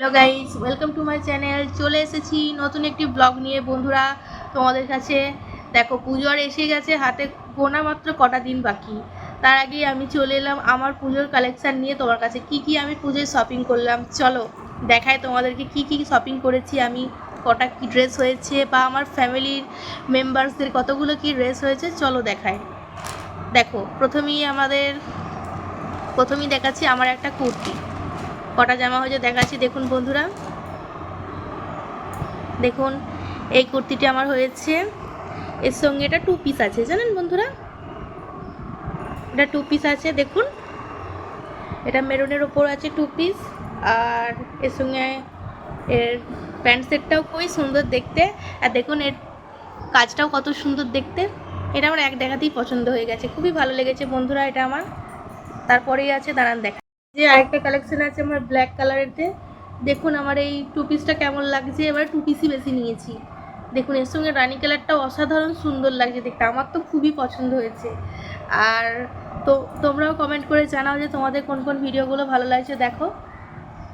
Hello guys welcome to my channel চলে এসেছি নতুন একটি ব্লগ নিয়ে। বন্ধুরা, তোমাদের কাছে দেখো পুজোর এসে গেছে, হাতে গোনা মাত্র কটা দিন বাকি। তার আগে আমি চলে এলাম আমার পুজোর কালেকশান নিয়ে। তোমার কাছে কি কি আমি পুজোয় শপিং করলাম? চলো দেখায় তোমাদেরকে কি কি শপিং করেছি আমি। কটা কি ড্রেস হয়েছে বা আমার ফ্যামিলির মেম্বার্সদের কতগুলো কি ড্রেস হয়েছে, চলো দেখায় দেখো, প্রথমেই আমাদের, প্রথমেই দেখাচ্ছি আমার একটা কুর্তি। কটা জামা হয়েছে দেখাচ্ছি। দেখুন বন্ধুরা। দেখুন, এই কুর্তিটি আমার হয়েছে। এর সঙ্গে এটা টু পিস আছে, জানেন বন্ধুরা? এটা টু পিস আছে, দেখুন। এটা মেরুনের ওপর আছে টু পিস আর এর সঙ্গে এর প্যান্ট সেটটাও খুবই সুন্দর দেখতে। আর দেখুন, এর কাজটাও কত সুন্দর দেখতে। এটা আমার এক দেখাতেই পছন্দ হয়ে গেছে। খুবই ভালো লেগেছে বন্ধুরা এটা আমার। তারপরেই আছে, দাঁড়ান দেখা। যে আরেকটা কালেকশন আছে আমার ব্ল্যাক কালারেরতে দেখুন আমার এই টু পিসটা কেমন লাগছে। এবার টু পিসই বেশি নিয়েছি। দেখুন, এর সঙ্গে রানি কালারটাও অসাধারণ সুন্দর লাগছে দেখতে। আমার তো খুবই পছন্দ হয়েছে। আর তো, তোমরাও কমেন্ট করে জানাও যে তোমাদের কোন কোন ভিডিওগুলো ভালো লাগছে, দেখো।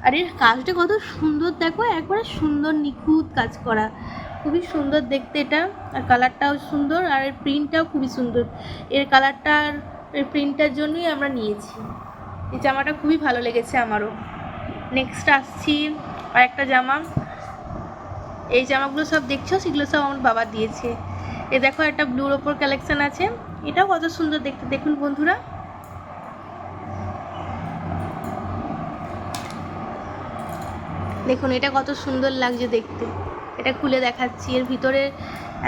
আর এর কাজটা কত সুন্দর, দেখো, একবারে সুন্দর, নিখুঁত কাজ করা। খুবই সুন্দর দেখতে এটা। আর কালারটাও সুন্দর, আর এর প্রিন্টটাও খুবই সুন্দর। এর কালারটার এর প্রিন্টটার জন্যই আমরা নিয়েছি। এই জামাটা খুবই ভালো লেগেছে আমারও। নেক্সট আসছি আর একটা জামা। এই জামাগুলো সব দেখছ? সেগুলো সব আমার বাবা দিয়েছে। এ দেখো একটা ব্লুর ওপর কালেকশান আছে। এটাও কত সুন্দর দেখতে। দেখুন বন্ধুরা। দেখুন, এটা কত সুন্দর লাগছে দেখতে। এটা খুলে দেখাচ্ছি। এর ভিতরে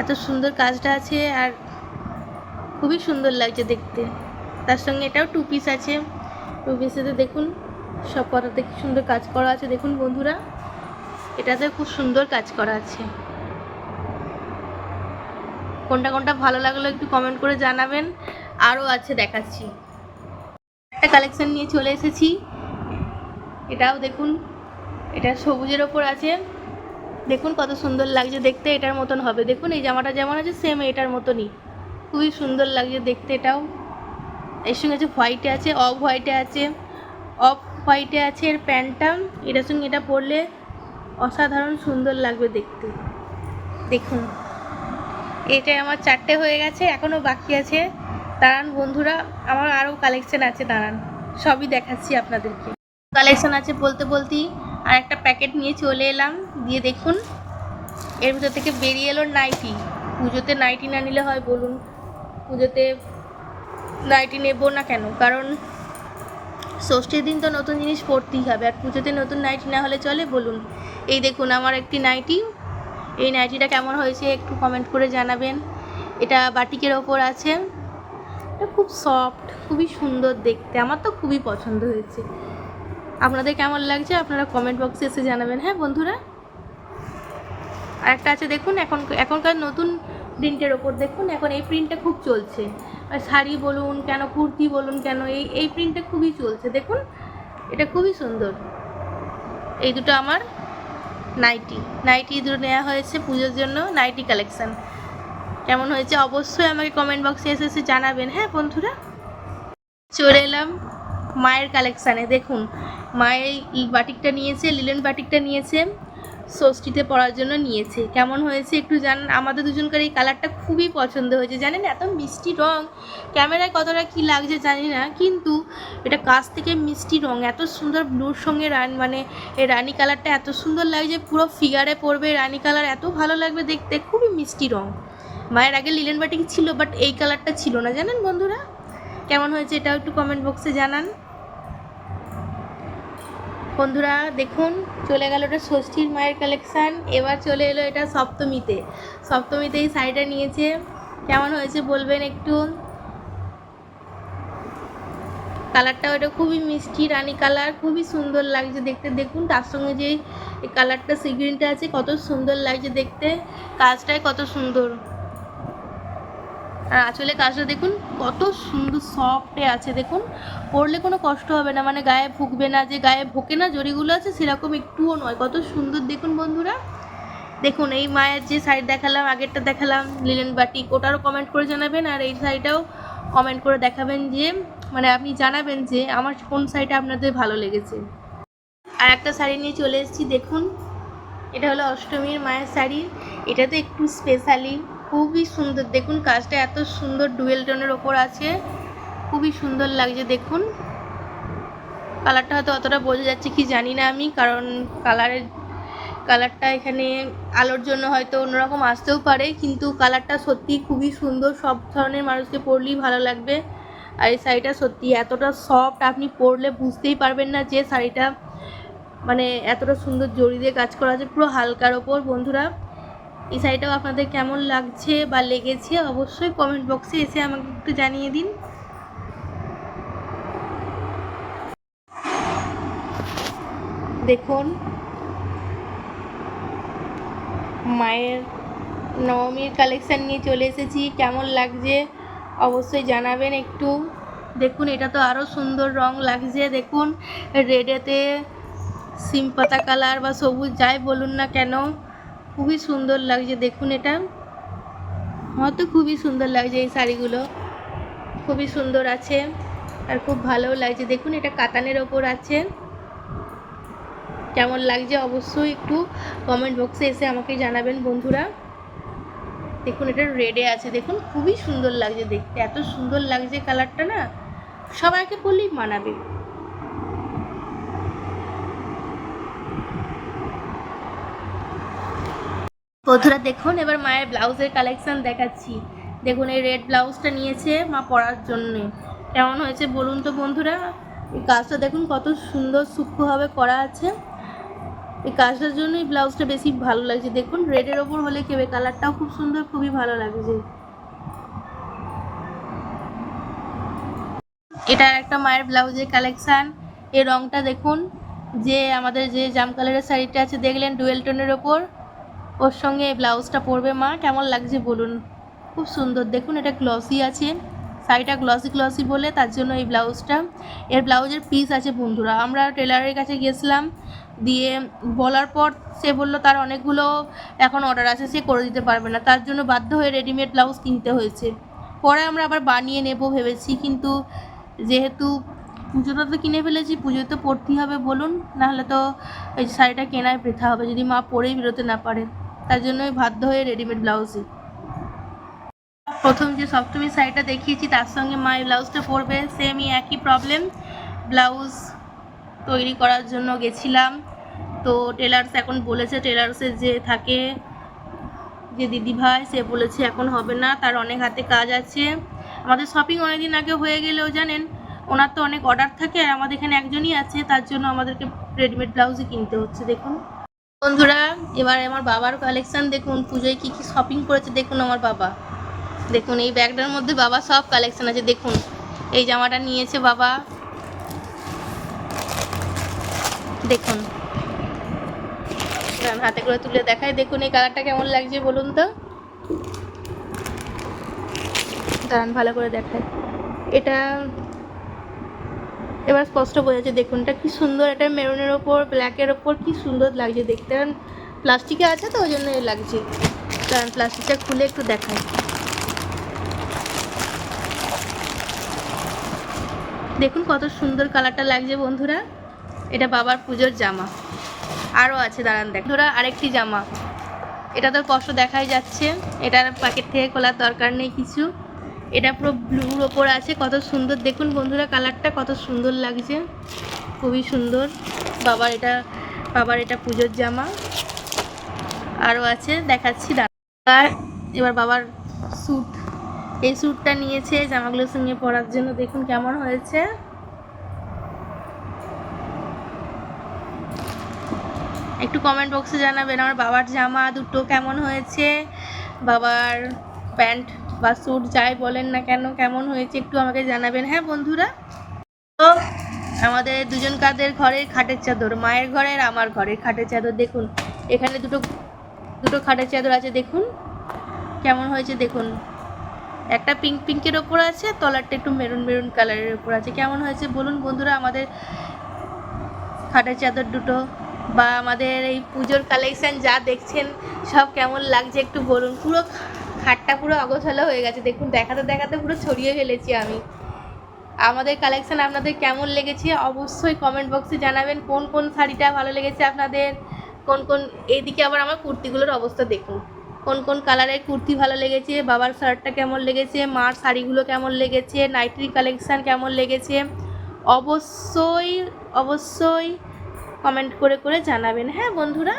এত সুন্দর কাজটা আছে আর খুবই সুন্দর লাগছে দেখতে। তার সঙ্গে এটাও টু পিস আছে। টু পিসেতে দেখুন, সব কটাতে কি সুন্দর কাজ করা আছে। দেখুন বন্ধুরা, এটাতে খুব সুন্দর কাজ করা আছে। কোনটা কোনটা ভালো লাগল একটু কমেন্ট করে জানাবেন। আরও আছে দেখাচ্ছি। একটা কালেকশন নিয়ে চলে এসেছি। এটাও দেখুন, এটা সবুজের ওপর আছে। দেখুন কত সুন্দর লাগছে দেখতে, এটার মতন হবে। দেখুন, এই জামাটা যেমন আছে সেম এটার মতনই। খুবই সুন্দর লাগছে দেখতে এটাও। এর সঙ্গে আছে হোয়াইটে আছে অফ হোয়াইটে আছে অফ হোয়াইটে আছে এর প্যান্টটা, এটার সঙ্গে এটা পরলে অসাধারণ সুন্দর লাগবে দেখতে। দেখুন। এটা আমার চারটে হয়ে গেছে এখনও বাকি আছে। দাঁড়ান বন্ধুরা, আমার আরও কালেকশন আছে, দাঁড়ান। সবই দেখাচ্ছি আপনাদেরকে। কালেকশন আছে বলতে বলতেই আর একটা প্যাকেট নিয়ে চলে এলাম, দিয়ে দেখুন। এর ভিতর থেকে বেরিয়ে এলো নাইটি। পুজোতে নাইটি না নিলে হয় বলুন। পুজোতে নাইটি নেব না কেন? কারণ ষষ্ঠীর দিন তো নতুন জিনিস পরতেই হবে, আর পুজোতে নতুন নাইটি না হলে চলে? বলুন। এই দেখুন, আমার একটি নাইটি এই নাইটিটা কেমন হয়েছে একটু কমেন্ট করে জানাবেন। এটা বাটিকের ওপর আছে। এটা খুব সফট খুবই সুন্দর দেখতে। আমার তো খুবই পছন্দ হয়েছে। আপনাদের কেমন লাগছে? আপনারা কমেন্ট বক্সে এসে জানাবেন। হ্যাঁ বন্ধুরা? আর একটা আছে, দেখুন, এখন, এখনকার নতুন প্রিন্টের ওপর দেখুন, এখন এই প্রিন্টটা খুব চলছে। শাড়ি বলুন, কেন কুর্তি বলুন, কেন এই এই প্রিন্টটা খুবই চলছে। দেখুন, এটা খুবই সুন্দর। এই দুটো আমার নাইটি। নাইটি দুটো নেওয়া হয়েছে পুজোর জন্য, নাইটি কালেকশান। কেমন হয়েছে? অবশ্যই আমাকে কমেন্ট বক্সে এসে এসে জানাবেন। হ্যাঁ বন্ধুরা? চলে এলাম মায়ের কালেকশানে। দেখুন, মায়ের বাটিকটা নিয়েছে, লিলেন বাটিকটা নিয়েছে। ষষ্ঠীতে পরার জন্য নিয়েছে। কেমন হয়েছে একটু জানান? আমাদের দুজনকার এই কালারটা খুবই পছন্দ হয়েছে। জানেন, এত মিষ্টি রং। ক্যামেরায় কতটা কি লাগছে জানি না, কিন্তু এটা কাছ থেকে মিষ্টি রং। এত সুন্দর ব্লুর সঙ্গে রান মানে এই রানি কালারটা এত সুন্দর লাগছে পুরো ফিগারে পড়বে রানি কালার। এত ভালো লাগবে দেখতে, খুবই মিষ্টি রং। মায়ের আগে লিলেন বাটিক ছিল, বাট এই কালারটা ছিল না। জানেন বন্ধুরা, কেমন হয়েছে এটাও একটু কমেন্ট বক্সে জানান। বন্ধুরা, দেখুন, চলে গেল এটা ষষ্ঠীর মায়ের কালেকশান এবার চলে এলো এটা সপ্তমীতে। সপ্তমীতে এই শাড়িটা নিয়েছে। কেমন হয়েছে বলবেন একটু? কালারটাও এটা খুবই মিষ্টি, রানি কালার, খুবই সুন্দর লাগছে দেখতে। দেখুন, তার সঙ্গে যে কালারটা সি গ্রিনটা আছে, কত সুন্দর লাগছে দেখতে। কাজটাই কত সুন্দর। আর আঁচলে কাজটা দেখুন, কত সুন্দর সফটে আছে, দেখুন। পরলে কোনো কষ্ট হবে না মানে গায়ে ভুগবে না, যে গায়ে ভোকে না, জড়িগুলো আছে, সেরকম একটুও নয়। কত সুন্দর, দেখুন বন্ধুরা। দেখুন, এই মায়ের যে শাড়ি দেখালাম, আগেরটা দেখালাম লিলেন বাটিক ওটারও কমেন্ট করে জানাবেন, আর এই শাড়িটাও কমেন্ট করে দেখাবেন যে মানে আপনি জানাবেন যে, আমার কোন শাড়িটা আপনাদের ভালো লেগেছে। আর একটা শাড়ি নিয়ে চলে এসেছি, দেখুন। এটা হলো অষ্টমীর মায়ের শাড়ি। এটা তো একটু স্পেশালি খুবই সুন্দর। দেখুন, কাজটা এত সুন্দর ডুয়েল টোনের ওপর আছে। খুবই সুন্দর লাগছে, দেখুন। কালারটা হয়তো অতটা বোঝা যাচ্ছে কি জানি না আমি, কারণ কালারের, কালারটা এখানে আলোর জন্য হয়তো অন্যরকম আসতেও পারে, কিন্তু কালারটা সত্যি খুবই সুন্দর। সব ধরনের মানুষকে পরলেই ভালো লাগবে। আর এই শাড়িটা সত্যি এতটা সফট আপনি পরলে বুঝতেই পারবেন না যে শাড়িটা মানে এতটা সুন্দর জড়ি দিয়ে কাজ করা আছে। পুরো হালকার ওপর, বন্ধুরা। এই শাড়িটাও আপনাদের কেমন লাগছে বা লেগেছে অবশ্যই কমেন্ট বক্সে এসে আমাকে একটু জানিয়ে দিন। দেখুন, মায়ের নবমীর কালেকশান নিয়ে চলে এসেছি। কেমন লাগছে অবশ্যই জানাবেন একটু। দেখুন, এটা তো আরও সুন্দর রং লাগছে। দেখুন রেডেতে সিম পাতা কালার বা সবুজ যাই বলুন না কেন খুবই সুন্দর লাগছে, দেখুন এটা। আমার তো খুবই সুন্দর লাগছে এই শাড়িগুলো। খুবই সুন্দর আছে আর খুব ভালোও লাগছে। দেখুন এটা কাতানের ওপর আছে। কেমন লাগছে অবশ্যই একটু কমেন্ট বক্সে এসে আমাকে জানাবেন বন্ধুরা। দেখুন এটা রেডে আছে। দেখুন খুবই সুন্দর লাগছে দেখতে। এত সুন্দর লাগছে কালারটা না, সবাইকে বললেই মানাবে। বন্ধুরা দেখুন, এবার মায়ের ব্লাউজের কালেকশন দেখাচ্ছি। দেখুন, এই রেড ব্লাউজটা নিয়েছে মা পরার জন্যে। কেমন হয়েছে বলুন তো বন্ধুরা? এই কাজটা দেখুন, কত সুন্দর সূক্ষ্মভাবে করা আছে। এই কাজটার জন্য এই ব্লাউজটা বেশি ভালো লাগছে। দেখুন রেডের ওপর হলে কেবে কালারটাও খুব সুন্দর, খুবই ভালো লাগছে। এটা একটা মায়ের ব্লাউজের কালেকশান এই রংটা দেখুন, যে আমাদের যে জাম কালারের শাড়িটা আছে, দেখলেন ডুয়েল টোনের ওপর। ওর সঙ্গে এই ব্লাউজটা পরবে মা, কেমন লাগছে বলুন? খুব সুন্দর, দেখুন এটা গ্লসি আছে, শাড়িটা গ্লসি গ্লসি বলে তার জন্য এই ব্লাউজটা। এর ব্লাউজের পিস আছে বন্ধুরা, আমরা টেলারের কাছে গেছিলাম দিয়ে বলার পর সে বলল তার অনেকগুলো এখন অর্ডার আছে, সে করে দিতে পারবে না, তার জন্য বাধ্য হয়ে রেডিমেড ব্লাউজ কিনতে হয়েছে। পরে আমরা আবার বানিয়ে নেব ভেবেছি, কিন্তু যেহেতু পুজোটা তো কিনে ফেলেছি, পুজোয় তো পরতেই হবে বলুন, নাহলে তো এই শাড়িটা কেনায় বৃথা হবে, যদি মা পরেই বেরোতে না পারে। তার জন্যই বাধ্য হয়ে রেডিমেড ব্লাউজই প্রথম যে সপ্তমী শাড়িটা দেখিয়েছি, তার সঙ্গে মা এই ব্লাউজটা পরবে। সেমই একই প্রবলেম ব্লাউজ তৈরি করার জন্য গেছিলাম। তো টেলার্স এখন বলেছে টেলার্সের যে থাকে যে দিদিভাই, সে বলেছে এখন হবে না। তার অনেক হাতে কাজ আছে। আমাদের শপিং অনেকদিন আগে হয়ে গেলেও জানেন, ওনার তো অনেক অর্ডার থাকে আর আমাদের এখানে একজনই আছে। তার জন্য আমাদেরকে রেডিমেড ব্লাউজই কিনতে হচ্ছে, দেখুন। বন্ধুরা, এবার আমার বাবার কালেকশন দেখুন, পুজোয় কী কী শপিং করেছে দেখুন আমার বাবা। দেখুন, এই ব্যাগটার মধ্যে বাবা সব কালেকশন আছে, দেখুন। এই জামাটা নিয়েছে বাবা। দেখুন। হাতে করে তুলে দেখাই, দেখুন, এই কালারটা কেমন লাগছে বলুন তো। দাঁড়ান, ভালো করে দেখায় এটা এবার স্পষ্ট বোঝা যাচ্ছে দেখুন এটা কি সুন্দর এটা মেরুনের ওপর ব্ল্যাকের ওপর, কি সুন্দর লাগছে দেখতে। কারণ প্লাস্টিকে আছে তো ওই জন্য লাগছে। কারণ প্লাস্টিকটা খুলে একটু দেখাই। দেখুন কত সুন্দর কালারটা লাগছে বন্ধুরা। এটা বাবার পুজোর জামা। আরও আছে, দাঁড়ান দেখ। ধরা আরেকটি জামা। এটা তো স্পষ্ট দেখাই যাচ্ছে। এটার প্যাকেট থেকে খোলার দরকার নেই কিছু। এটা পুরো ব্লুর ওপর আছে, কত সুন্দর। দেখুন বন্ধুরা, কালারটা কত সুন্দর লাগছে। খুবই সুন্দর। বাবার এটা বাবার এটা পুজোর জামা। আরও আছে, দেখাচ্ছি দাঁড়া এবার বাবার স্যুট এই স্যুটটা নিয়েছে জামাগুলোর সঙ্গে পরার জন্য। দেখুন কেমন হয়েছে। একটু কমেন্ট বক্সে জানাবেন, আমার বাবার জামা দুটো কেমন হয়েছে? বাবার প্যান্ট বা স্যুট যাই বলেন না কেন, কেমন হয়েছে একটু আমাকে জানাবেন। হ্যাঁ বন্ধুরা? তো আমাদের দুজন কাদের ঘরের খাটের চাদর? মায়ের ঘরের, আমার ঘরের খাটের চাদর? দেখুন, এখানে দুটো দুটো খাটের চাদর আছে, দেখুন। কেমন হয়েছে দেখুন। একটা পিঙ্ক পিঙ্কের ওপর আছে, তলারটা একটু মেরুন মেরুন কালারের ওপর আছে। কেমন হয়েছে বলুন বন্ধুরা, আমাদের খাটের চাদর দুটো বা আমাদের এই পুজোর কালেকশান যা দেখছেন, সব কেমন লাগছে একটু বলুন। পুরো খাটটা পুরো অগোছালো হয়ে গেছে। দেখুন, দেখাতে দেখাতে পুরো ছড়িয়ে ফেলেছি আমি। আমাদের কালেকশান আপনাদের কেমন লেগেছে অবশ্যই কমেন্ট বক্সে জানাবেন। কোন কোন শাড়িটা ভালো লেগেছে আপনাদের? কোন কোন এইদিকে আবার আমার কুর্তিগুলোর অবস্থা দেখুন। কোন কোন কালারের কুর্তি ভালো লেগেছে? বাবার শার্টটা কেমন লেগেছে? মার শাড়িগুলো কেমন লেগেছে? নাইটির কালেকশান কেমন লেগেছে? অবশ্যই অবশ্যই কমেন্ট করে করে জানাবেন। হ্যাঁ বন্ধুরা,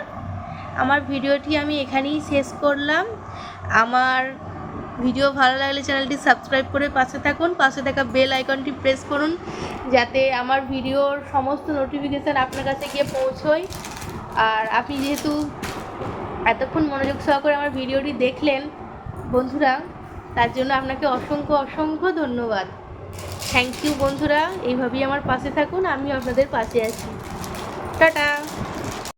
আমার ভিডিওটি আমি এখানেই শেষ করলাম। আমার ভিডিও ভালো লাগলে চ্যানেলটি সাবস্ক্রাইব করে পাশে থাকুন, পাশে থাকা বেল আইকনটি প্রেস করুন, যাতে আমার ভিডিওর সমস্ত নোটিফিকেশান আপনার কাছে গিয়ে পৌঁছয়। আর আপনি যেহেতু এতক্ষণ মনোযোগ সহকারে আমার ভিডিওটি দেখলেন, বন্ধুরা, তার জন্য আপনাকে অসংখ্য অসংখ্য ধন্যবাদ। থ্যাংক ইউ বন্ধুরা, এইভাবেই আমার পাশে থাকুন আমি আপনাদের পাশে আছি। টাটা!